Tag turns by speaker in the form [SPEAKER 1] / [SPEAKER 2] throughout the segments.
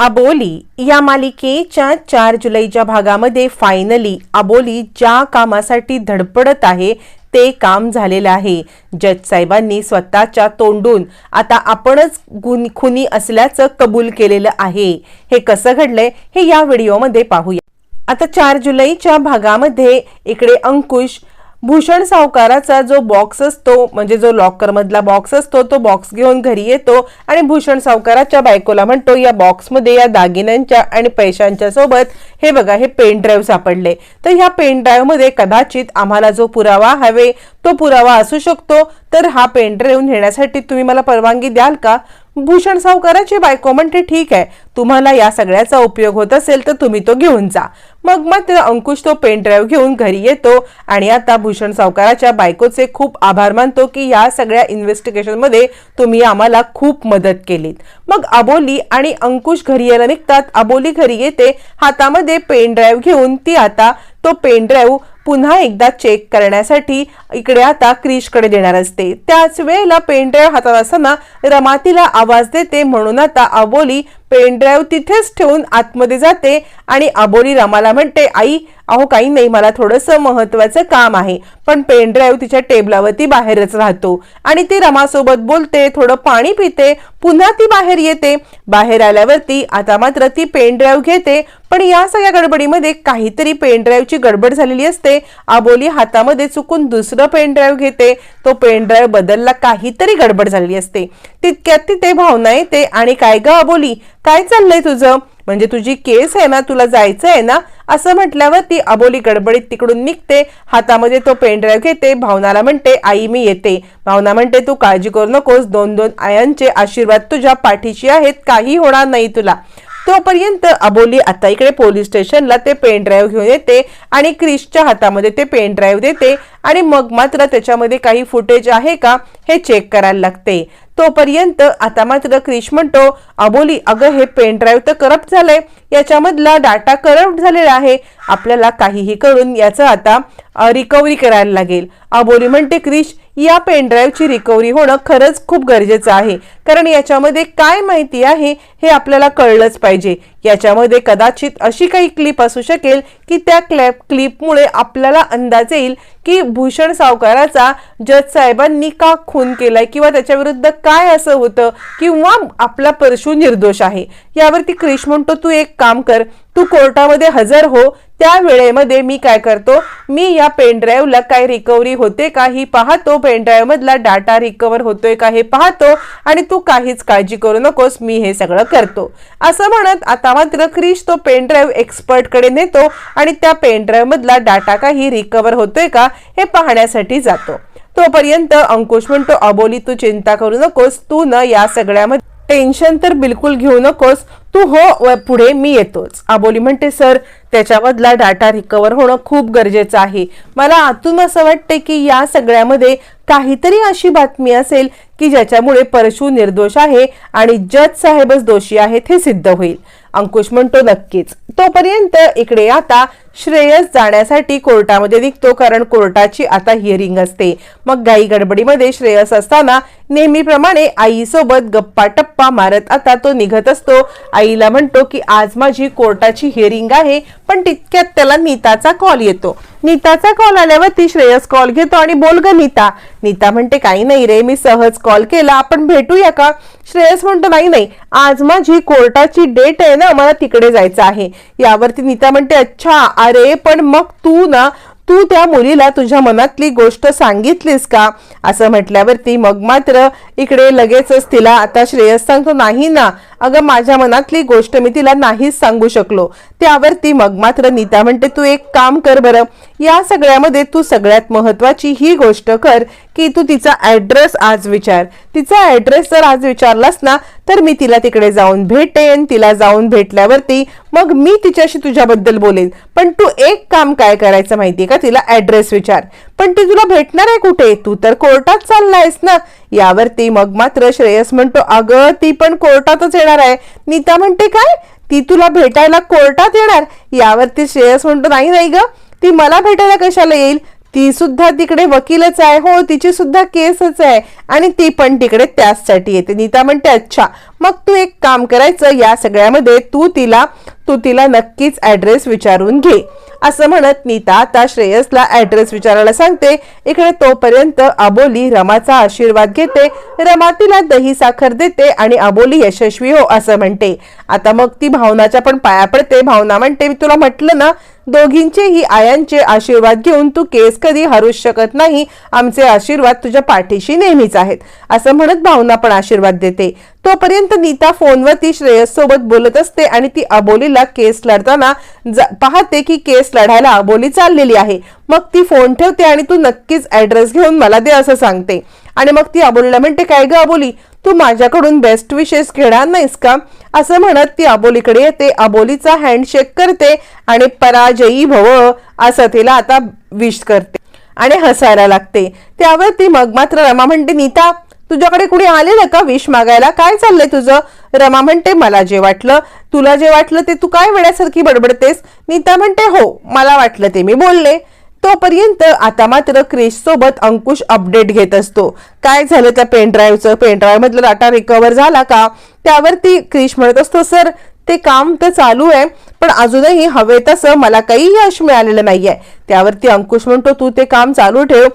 [SPEAKER 1] अबोली या मालिकेच्या चार जुलैच्या भागामध्ये फायनली अबोली ज्या कामासाठी धडपडत आहे ते काम झालेलं आहे. जज साहेबांनी स्वतःच्या तोंडून आता आपणच गुन खुनी असल्याचं कबूल केलेलं आहे. हे कसं घडलंय हे या व्हिडिओमध्ये पाहूया. आता चार जुलैच्या भागामध्ये इकडे अंकुश भूषण सावकाराचा जो बॉक्स असतो म्हणजे जो लॉकरमधला बॉक्स असतो तो बॉक्स घेऊन घरी येतो आणि भूषण सावकाराच्या बायकोला म्हणतो या बॉक्समध्ये या दागिन्यांच्या आणि पैशांच्या सोबत हे बघा हे पेन ड्राईव्ह सापडले. तर ह्या पेन ड्राईव्हमध्ये कदाचित आम्हाला जो पुरावा हवे तो पुरावा असू शकतो. तर हा पेन ड्राईव्ह नेण्यासाठी तुम्ही मला परवानगी द्याल का? भूषण सावकाराची बायको म्हणते ठीक आहे तुम्हाला या सगळ्याचा उपयोग होत असेल तर तुम्ही तो घेऊन जा. मग मात्र अंकुश तो पेन ड्राईव्ह घेऊन घरी येतो आणि आता भूषण सावकाराच्या बायकोचे खूप आभार मानतो की या सगळ्या इन्व्हेस्टिगेशनमध्ये तुम्ही आम्हाला खूप मदत केलीत. मग अबोली आणि अंकुश घरी यायला निघतात. अबोली घरी येते. हातामध्ये पेन ड्राईव्ह घेऊन ती आता तो पेन ड्राईव्ह पुन्हा एकदा चेक करण्यासाठी इकडे आता क्रिशकडे देणार असते. त्याच वेळेला पेन हातात असताना रमातीला आवाज देते म्हणून आता अबोली पेनड्राईव्ह तिथेच ठेवून आतमध्ये जाते आणि अबोली रमाला म्हणते आई अहो काही नाही मला थोडंसं महत्वाचं काम आहे. पण पेनड्राईव्ह तिच्या टेबलावरती बाहेरच राहतो आणि ती रमासोबत बोलते थोडं पाणी पिते पुन्हा ती बाहेर येते. बाहेर आल्यावरती आता मात्र ती पेनड्राईव्ह घेते पण या सगळ्या गडबडीमध्ये काहीतरी पेनड्राईव्हची गडबड झालेली असते. आबोली हातामध्ये चुकून दुसरं पेनड्राईव्ह घेते. तो पेनड्राईव्ह बदलला काहीतरी गडबड झालेली असते. तितक्यात तिथे भावना येते आणि काय ग आबोली काय चाललंय तुझं? म्हणजे तुझी केस आहे ना तुला जायचं आहे ना? असं म्हटल्यावर ती अबोली गडबडीत तिकडून निघते हातामध्ये तो पेन ड्राईव्ह घेते भावनाला म्हणते आई मी येते. भावना म्हणते तू काळजी करू नकोस दोन दोन आयांचे आशीर्वाद तुझ्या पाठीशी आहेत काही होणार नाही तुला. तोपर्यंत अबोली आता इकडे पोलीस स्टेशनला ते पेन ड्राईव्ह घेऊन येते आणि क्रिशच्या हातामध्ये ते पेन ड्राईव्ह देते आणि मग मात्र त्याच्यामध्ये काही फुटेज आहे का हे चेक करायला लागते. तोपर्यंत आता मात्र क्रिश म्हणतो अबोली अगं हे पेन ड्राईव्ह तर करप्ट झालंय. याच्यामधला डाटा करप्ट झालेला आहे. आपल्याला काहीही करून याचं आता रिकव्हरी करायला लागेल. अबोली म्हणते क्रिश या पेन ड्राईव्हची रिकव्हरी होणं खरंच खूप गरजेचं आहे. कारण याच्यामध्ये काय माहिती आहे हे आपल्याला कळलंच पाहिजे. याच्यामध्ये कदाचित अशी काही क्लिप असू शकेल की त्या क्लॅप क्लिपमुळे आपल्याला अंदाज येईल की भूषण सावकाराचा जज साहेबांनी का खून केलाय किंवा त्याच्या विरुद्ध काय असं होतं? किंवा आपला परशू निर्दोष आहे. यावरती क्रिश म्हणतो तू एक काम कर. तू कोर्टामध्ये हजर हो. त्या वेळेमध्ये मी काय करतो? मी या पेनड्राईव्हला काय रिकव्हरी होते का? ही पाहतो. पेनड्राईव्हमधला मधला डाटा रिकवर होतोय का हे पाहतो. आणि तू काहीच काळजी करू नकोस. मी हे सगळं करतो. असं म्हणत आता मात्र क्रिश तो पेनड्राईव्ह एक्सपर्टकडे नेतो आणि त्या पेनड्राईव्हमधला मधला डाटा काही रिकवर होतोय का हे पाहण्यासाठी जातो. तोपर्यंत अंकुश म्हणतो अबोली तू चिंता करू नकोस. तू न या सगळ्यामध्ये टेन्शन तर बिलकुल घेऊ नकोस. तू हो पुढे मी येतोच. अबोली म्हणते सर त्याच्यामधला डाटा रिकवर होणं खूप गरजेचं आहे. मला आतून असं वाटते की या सगळ्यामध्ये काहीतरी अशी बातमी असेल की ज्याच्यामुळे परशु निर्दोष आहे आणि जज साहेबच दोषी आहेत हे सिद्ध होईल. अंकुश म्हणतो नक्कीच. तोपर्यंत इकडे आता श्रेयस जाण्यासाठी कोर्टामध्ये निघतो कारण कोर्टाची आता हिअरिंग असते. मग गाई गडबडीमध्ये श्रेयस असताना नेहमीप्रमाणे आईसोबत गप्पा टप्पा मारत आता तो निघत असतो. आईला म्हणतो की आज माझी कोर्टाची हिअरिंग आहे पण तितक्यात त्याला नीताचा कॉल येतो. नीताचा कॉल आल्यावरती श्रेयस कॉल घेतो आणि बोल ग नीता. नीता म्हणते काही नाही रे मी सहज कॉल केला. आपण भेटूया का? श्रेयस म्हणतो नाही नाही. आज माझी कोर्टाची डेट आहे ना मला तिकडे जायचं आहे. यावरती नीता म्हणते अच्छा अरे पण मग तू ना तू त्या मुलीला तुझ्या मनातली गोष्ट सांगितलीस का? असं म्हटल्यावरती मग मात्र इकडे लगेचच तिला आता श्रेयस सांगतो नाही ना अगं माझ्या मनातली गोष्ट मी तिला नाहीच सांगू शकलो. त्यावरती मग मात्र नीता म्हणते तू एक काम कर बरं या सगळ्यामध्ये तू सगळ्यात महत्वाची ही गोष्ट कर की तू तिचा ॲड्रेस आज विचार. तिचा ॲड्रेस जर आज विचारलास ना तर मी तिला तिकडे जाऊन भेटेन तिला जाऊन भेटल्यावरती मग मी तिच्याशी तुझ्याबद्दल बोलेन. पण तू एक काम काय करायचं माहितीये का? तिला ऍड्रेस विचार. पण ती तुला भेटणार आहे कुठे? तू तर कोर्टात चाललायस ना? यावरती मग मात्र श्रेयस म्हणतो अगं ती पण कोर्टातच येणार आहे. नीता म्हणते काय? ती तुला भेटायला कोर्टात येणार? यावरती श्रेयस म्हणतो नाही नाही ग. ती मला भेटायला कशाला येईल? ती सुद्धा तिकडे वकीलच आहे. हो तिची सुद्धा केसच आहे. आणि ती पण तिकडे त्याचसाठी येते. नीता म्हणते अच्छा मग तू एक काम करायचं. या सगळ्यामध्ये तू तिला तू तिला नक्कीच ऍड्रेस विचारून घे. असं म्हणत नीता आता श्रेयसला ऍड्रेस विचारायला सांगते. इकडे तोपर्यंत अबोली रमाचा आशीर्वाद घेते. रमा तिला दही साखर देते आणि अबोली यशस्वी हो असं म्हणते. आता मग ती भावनाच्या पण पाया पडते. भावना म्हणते मी तुला म्हटलं ना दोघींचेही आयांचे आशीर्वाद घेऊन तू केस कधी हरूच शकत नाही. आमचे आशीर्वाद तुझ्या पाठीशी नेहमीच आहेत. असं म्हणत भावना पण आशीर्वाद देते. तोपर्यंत नीता फोनवरती श्रेयस सोबत बोलत असते आणि ती अबोलीला केस लढताना ज- पाहते की केस लढायला अबोली चाललेली आहे. मग ती फोन ठेवते आणि तू नक्कीच ऍड्रेस घेऊन मला दे असं सांगते. आणि मग ती अबोलीला म्हणते काय ग अबोली? तू माझ्याकडून बेस्ट विशेष घेणार नाहीस का? असं म्हणत ती अबोलीकडे येते. अबोलीचा हँडशेक करते आणि पराजयी भव असं तिला आता विश करते आणि हसायला लागते. त्यावर ती मग मात्र रमा म्हणते नीता तुझ्याकडे कुणी आलेलं का विष मागायला? काय चाललंय तुझं? रमा म्हणते मला जे वाटलं तुला जे वाटलं ते तू काय वेड्यासारखी बडबडतेस? नीता म्हणते हो मला वाटलं ते मी बोलले. तोपर्यंत आता मात्र क्रिश सोबत अंकुश अपडेट घेत असतो. काय झालं त्या पेनड्राईव्हचं पेनड्राईव्ह मधला डाटा रिकवर झाला का? त्यावरती क्रिश म्हणत असतो सर ते काम तर चालू आहे पण अजूनही हवे तसं मला काही यश मिळालेलं नाहीये. त्यावरती अंकुश म्हणतो तू ते काम चालू ठेव.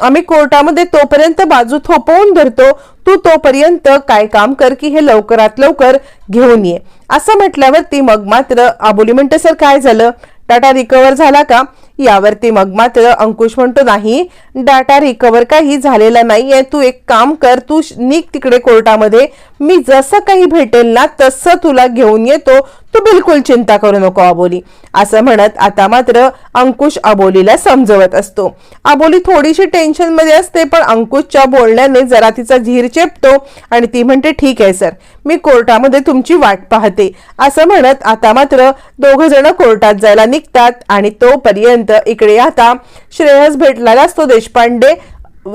[SPEAKER 1] आम्ही कोर्टामध्ये तोपर्यंत बाजू थोपवून धरतो. तू तोपर्यंत काय काम कर की हे लवकरात लवकर घेऊन ये. असं म्हटल्यावरती मग मात्र आबोली म्हणते सर काय झालं? डाटा रिकवर झाला का? यावरती मग मात्र अंकुश म्हणतो नाही डाटा रिकवर काही झालेला नाहीये तू एक काम कर तू श- निघ तिकडे कोर्टामध्ये. मी जसं काही भेटेल ना तसं तुला घेऊन येतो. तू बिलकुल चिंता करू नको अबोली. असं म्हणत आता मात्र अंकुश अबोलीला समजवत असतो. अबोली थोडीशी टेन्शनमध्ये असते पण अंकुशच्या बोलण्याने जरा तिचा झीर चेपतो आणि ती म्हणते ठीक आहे सर मी कोर्टामध्ये तुमची वाट पाहते. असं म्हणत आता मात्र दोघ जण कोर्टात जायला निघतात आणि तोपर्यंत इकडे आता श्रेयस भेटलेला असतो देशपांडे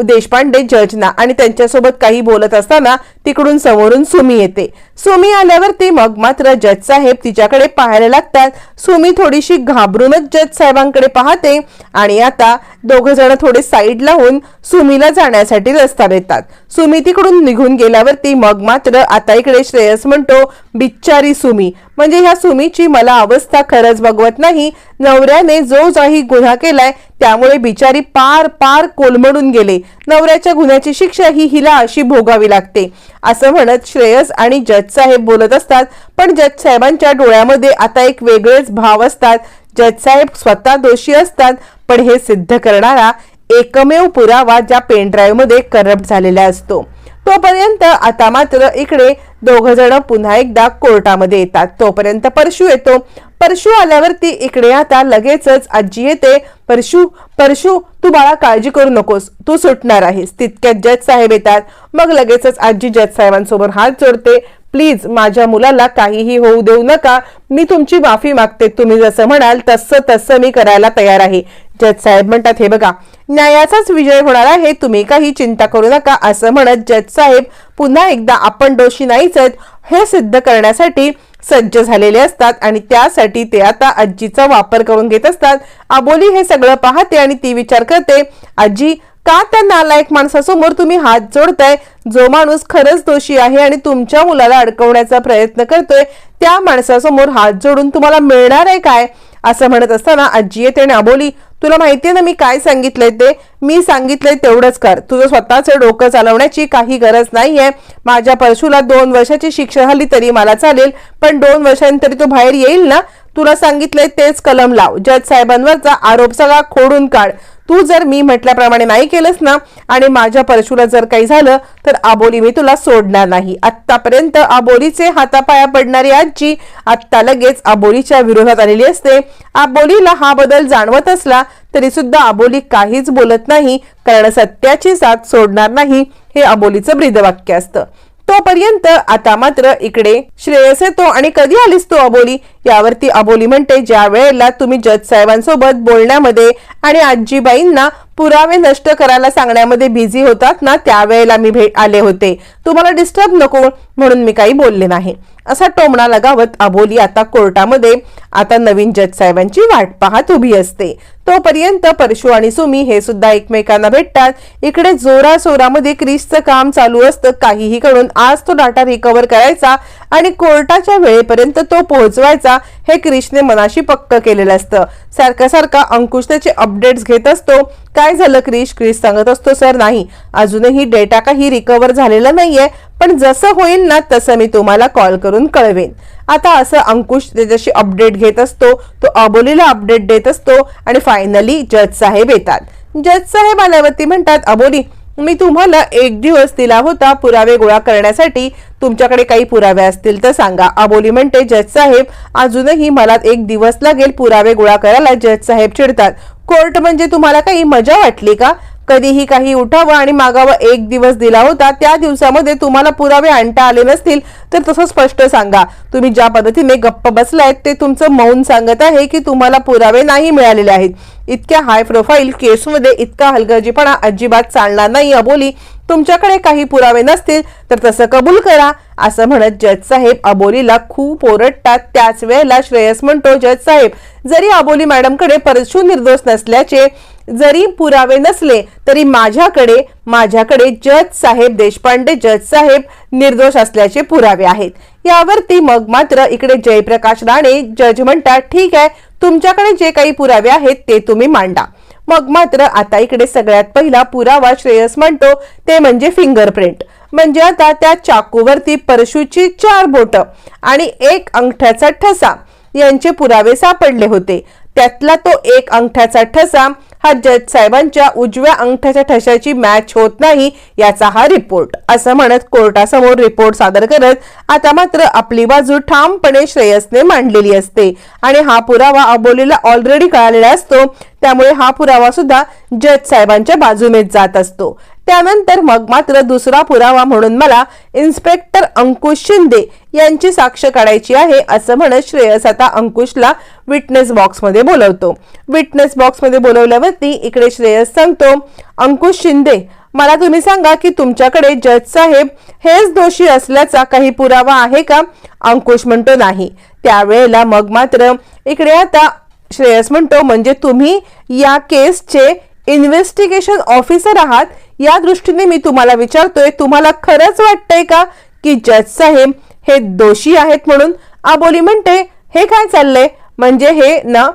[SPEAKER 1] देशपांडे जजना. आणि त्यांच्यासोबत काही बोलत असताना तिकडून समोरून सुमी येते. सुमी आल्यावरती मग मात्र जज साहेब तिच्याकडे पाहायला लागतात. सुमी थोडीशी घाबरूनच जज साहेबांकडे पाहते आणि आता दोघ जण थोडे साईड लावून सुमीला जाण्यासाठी रस्ता देतात. सुमी तिकडून निघून गेल्यावरती मग मात्र आता इकडे श्रेयस म्हणतो बिच्चारी सुमी म्हणजे ह्या सुमीची मला अवस्था खरंच बघवत नाही. नवऱ्याने जो जाही गुन्हा केलाय त्यामुळे बिचारी पार पार कोलमडून गेले. नवऱ्याच्या गुन्ह्याची शिक्षा ही हिला अशी भोगावी लागते. असं म्हणत श्रेयस आणि जज साहेब बोलत असतात पण जज साहेबांच्या डोळ्यामध्ये आता एक वेगळेच भाव असतात. जज साहेब स्वतः दोषी असतात पण हे सिद्ध करणारा एकमेव पुरावा ज्या पेनड्राईव्हमध्ये करप्ट झालेला असतो. तोपर्यंत आता मात्र इकडे दोघ जण पुन्हा एकदा कोर्टामध्ये येतात. तोपर्यंत परशू येतो. परशू आल्यावरती इकडे आता लगेचच आजी येते. परशू परशू तू बाळा काळजी करू नकोस. तू सुटणार आहेस. तितक्यात जज साहेब येतात. मग लगेचच आजी जज साहेबांसोबत हात जोडते. प्लीज माझ्या मुलाला काहीही होऊ देऊ नका. मी तुमची माफी मागते. तुम्ही जसं म्हणाल तसं तसं मी करायला तयार आहे. जज साहेब म्हणतात हे बघा न्यायाचाच विजय होणार आहे तुम्ही काही चिंता करू नका असं म्हणत जज साहेब पुन्हा एकदा आपण दोषी नाहीच आहेत हे सिद्ध करण्यासाठी सज्ज झालेले असतात आणि त्यासाठी ते आता आजीचा वापर करून घेत असतात. अबोली हे सगळं पाहते आणि ती विचार करते आजी का त्या नालायक माणसासमोर? तुम्ही हात जोडताय. जो माणूस खरंच दोषी आहे आणि तुमच्या मुलाला अडकवण्याचा प्रयत्न करतोय त्या माणसासमोर हात जोडून तुम्हाला मिळणार आहे काय? असं म्हणत असताना आजी येते आणि आबोली तुला माहितीये ना मी काय सांगितलंय ते? मी सांगितलंय तेवढंच कर. तुझं स्वतःचं डोकं चालवण्याची काही गरज नाहीये. माझ्या परशूला दोन वर्षाची शिक्षा झाली तरी मला चालेल पण दोन वर्षांतरी तो बाहेर येईल ना? तुला सांगितलंय तेच कलम लाव. जज साहेबांवरचा आरोप सगळा खोडून काढ. तू जर मी म्हटल्याप्रमाणे नाही केलंस ना आणि माझ्या परशुला जर काही झालं तर आबोली मी तुला सोडणार नाही. आत्तापर्यंत आबोलीचे हातापाया पडणारी आजी आत्ता लगेच आबोलीच्या विरोधात आलेली असते. आबोलीला हा बदल जाणवत असला तरी सुद्धा आबोली काहीच बोलत नाही कारण सत्याची साथ सोडणार नाही हे आबोलीचं ब्रीदवाक्य असतं. तोपर्यंत आता मात्र इकडे श्रेयस येतो आणि कधी आलीस तू अबोली यावरती अबोली म्हणते ज्या वेळेला तुम्ही जज साहेबांसोबत बोलण्यामध्ये आणि आजीबाईंना पुरावे नष्ट करायला सांगण्यामध्ये बिझी होतात ना त्यावेळेला मी भेट आले होते. तुम्हाला डिस्टर्ब नको म्हणून मी काही बोलले नाही. असा टोमणा लगावत अबोली आता कोर्टामध्ये आता नवीन जज साहेबांची वाट पाहत उभी असते. तोपर्यंत परशु आणि सुमी हे सुद्धा एकमेकांना भेटतात. इकडे जोरा सोरामध्ये क्रिसचं काम चालू असतं. काहीही करून आज तो डाटा रिकव्हर करायचा आणि कोर्टाच्या वेळेपर्यंत तो पोहोचवायचा. हे क्रिशने मनाशी पक्क केलेलं असतं. सारखा सारखा अंकुश त्याचे अपडेट्स घेत असतो. काय झालं क्रिश? क्रिश सांगत असतो सर नाही. अजूनही डेटा काही रिकवर झालेला नाहीये पण जसं होईल ना तसं मी तुम्हाला कॉल करून कळवेन. आता असं अंकुश त्याच्याशी अपडेट घेत असतो तो अबोलीला अपडेट देत असतो आणि फायनली जज साहेब येतात. जज साहेब आल्यावरती म्हणतात अबोली मी तुम्हाला एक दिवस दिला होता पुरावे गोळा करण्यासाठी. तुमच्याकडे काही पुरावे असतील तर सांगा. अबोली म्हणते जज साहेब अजूनही मला एक दिवस लागेल पुरावे गोळा करायला. जज साहेब चिडतात. कोर्ट म्हणजे तुम्हाला काही मजा वाटली का? कधीही काही उठावं आणि मागावं एक दिवस दिला होता त्या दिवसामध्ये तुम्हाला पुरावे आणता आले नसतील तर तसं स्पष्ट सांगा. तुम्ही ज्या पद्धतीने गप्प बसलायत ते तुमचं मौन सांगत आहे की तुम्हाला पुरावे नाही मिळालेले आहेत. इतक्या हाय प्रोफाईल केसमध्ये इतका हलगर्जीपणा अजिबात चालणार नाही अबोली. तुमच्याकडे काही पुरावे नसतील तर तसं कबूल करा असं म्हणत जज साहेब अबोलीला खूप ओरडतात. त्याच वेळेला श्रेयस म्हणतो जज साहेब जरी अबोली मॅडमकडे परशू निर्दोष नसल्याचे जरी पुरावे नसले तरी माझ्याकडे माझ्याकडे जज साहेब देशपांडे जज साहेब निर्दोष असल्याचे पुरावे आहेत. यावरती मग मात्र इकडे जयप्रकाश राणे जज म्हणतात ठीक आहे तुमच्याकडे जे काही पुरावे आहेत ते तुम्ही मांडा. मग मात्र आता इकडे सगळ्यात पहिला पुरावा श्रेयस म्हणतो ते म्हणजे फिंगरप्रिंट. म्हणजे आता त्या चाकूवरती परशुची चार बोट आणि एक अंगठ्याचा ठसा यांचे पुरावे सापडले होते. त्यातला तो एक अंगठ्याचा ठसा हा जज साहेबांच्या उजव्या अंगठ्याच्या ठशाची मॅच होत नाही याचा हा रिपोर्ट असं म्हणत कोर्टासमोर रिपोर्ट सादर करत आता मात्र आपली बाजू ठामपणे श्रेयसने मांडलेली असते. आणि हा पुरावा अबोलीला ऑलरेडी कळालेला असतो. त्यामुळे हा पुरावा सुद्धा जज साहेबांच्या बाजूनेच जात असतो. त्यानंतर मग मात्र दुसरा पुरावा म्हणून मला इन्स्पेक्टर अंकुश शिंदे यांची साक्ष काढायची आहे असं म्हणत श्रेयस आता अंकुशला विटनेस बॉक्समध्ये बोलवतो. विटनेस बॉक्समध्ये बोलवल्यावरती इकडे श्रेयस सांगतो अंकुश शिंदे मला तुम्ही सांगा की तुमच्याकडे जज साहेब हेच दोषी असल्याचा काही पुरावा आहे का? अंकुश म्हणतो नाही. त्यावेळेला मग मात्र इकडे आता श्रेयस म्हणतो म्हणजे तुम्ही या केसचे इन्व्हेस्टिगेशन ऑफिसर आहात या दृष्टीने मी तुम्हाला विचारतोय तुम्हाला खरंच वाटतंय का की जज साहेब हे दोषी आहेत म्हणून? आबोली म्हणते हे काय चाललंय? म्हणजे हे ना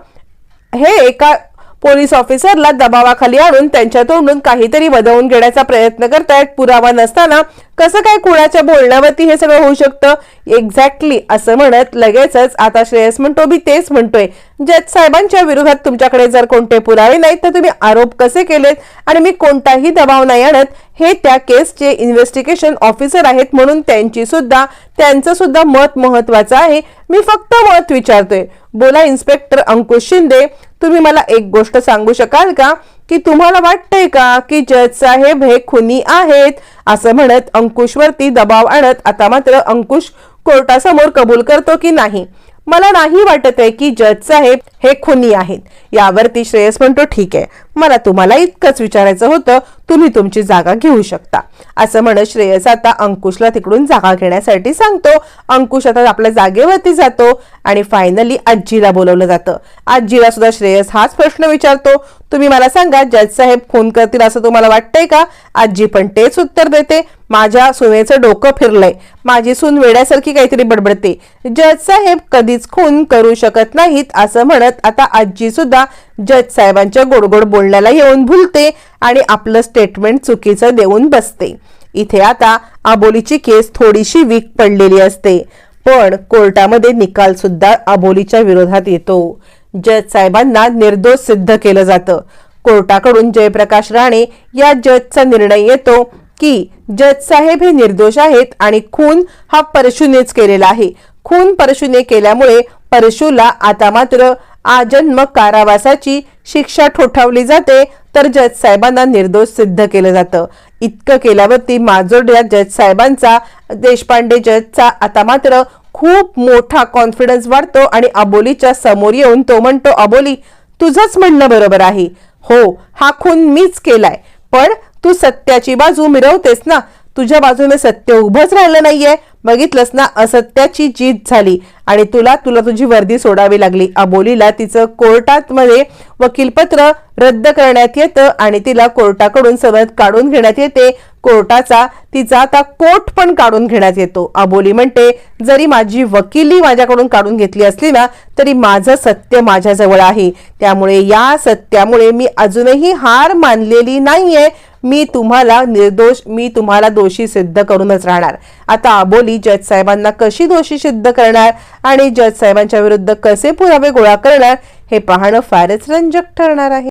[SPEAKER 1] हे एका पोलीस ऑफिसरला दबावाखाली आणून त्यांच्या तोंडून काहीतरी वदवून घेण्याचा प्रयत्न करतायत. पुरावा नसताना कसं काय कुणाच्या बोलण्यावरती हे सगळं होऊ शकतं? एक्झॅक्टली असं म्हणत लगेचच आता श्रेयस म्हणतो मी तेच म्हणतोय. जज साहेबांच्या विरोधात तुमच्याकडे जर कोणते पुरावे नाहीत तर तुम्ही आरोप कसे केलेत आणि मी कोणताही दबाव नाही आणत हे त्या केसचे इन्व्हेस्टिगेशन ऑफिसर आहेत म्हणून त्यांची सुद्धा त्यांचं सुद्धा मत महत्वाचं आहे. मी फक्त मत विचारतोय. बोला इन्स्पेक्टर अंकुश शिंदे तुम्ही मला एक गोष्ट सांगू शकाल का? की तुम्हाला वाटतंय का की जज साहेब हे खुनी आहेत? असं म्हणत अंकुशवरती दबाव आणत आता मात्र अंकुश कोर्टासमोर कबूल करतो की नाही? मला नाही वाटत आहे की जज साहेब हे खुनी आहेत. यावरती श्रेयस म्हणतो ठीक आहे. मला तुम्हाला इतकंच विचारायचं होतं तुम्ही तुमची जागा घेऊ शकता. असं म्हणत श्रेयस आता अंकुशला तिकडून जागा घेण्यासाठी सांगतो. अंकुश आता आपल्या जागेवरती जातो आणि फायनली आजीला बोलवलं जातं. आजीला सुद्धा श्रेयस हाच प्रश्न विचारतो. तुम्ही मला सांगा जज साहेब फोन करतील असं तुम्हाला वाटतंय का? आजी पण तेच उत्तर देते. माझ्या सुनेचं डोकं फिरलंय. माझी सून वेड्यासारखी काहीतरी बडबडते. जज साहेब कधीच खून करू शकत नाहीत असं म्हणत आता आजी सुद्धा जज साहेबांच्या गोडगोड बोलण्याला येऊन भुलते आणि आपलं स्टेटमेंट चुकीचं देऊन बसते. इथे आता आबोलीची केस थोडीशी वीक पडलेली असते. पण कोर्टामध्ये निकाल सुद्धा आबोलीच्या विरोधात येतो. जज साहेबांना निर्दोष सिद्ध केलं जातं. कोर्टाकडून जयप्रकाश राणे या जजचा निर्णय येतो की जज साहेब हे निर्दोष आहेत आणि खून हा परशुनेच केलेला आहे. खून परशुने केल्यामुळे परशुला आता मात्र आजन्म कारावासाची शिक्षा ठोठावली जाते तर जज साहेबांना निर्दोष सिद्ध केलं जातं. इतकं केल्यावरती माजोर्ड या जज साहेबांचा देशपांडे जजचा आता मात्र खूप मोठा कॉन्फिडन्स वाढतो आणि अबोलीच्या समोर येऊन तो म्हणतो अबोली तुझंच म्हणणं बरोबर आहे. हो हा खून मीच केलाय. पण तू सत्याची बाजू मिरवतेस ना. तुझ्या बाजूने सत्य उभंच राहिलं नाहीये. बघितलंस ना असत्याची जीत झाली. आणि तुला तुला तुझी वर्दी सोडावी लागली. अबोलीला तिचं कोर्टात मध्ये वकीलपत्र रद्द करण्यात येतं आणि तिला कोर्टाकडून सवत काढून घेण्यात येते. कोर्टाचा तिचा आता कोट पण काढून घेण्यात येतो. अबोली म्हणते जरी माझी वकिली माझ्याकडून काढून घेतली असली ना तरी माझं सत्य माझ्याजवळ आहे. त्यामुळे या सत्यामुळे मी अजूनही हार मानलेली नाहीये. मी तुम्हाला निर्दोष मी तुम्हाला दोषी सिद्ध करूनच राहणार. आता अबोली जज साहेबांना कशी दोषी सिद्ध करणार आणि जज साहेबांच्या विरुद्ध कसे पुरावे गोळा करणार हे पाहणं फारच रंजक ठरणार आहे.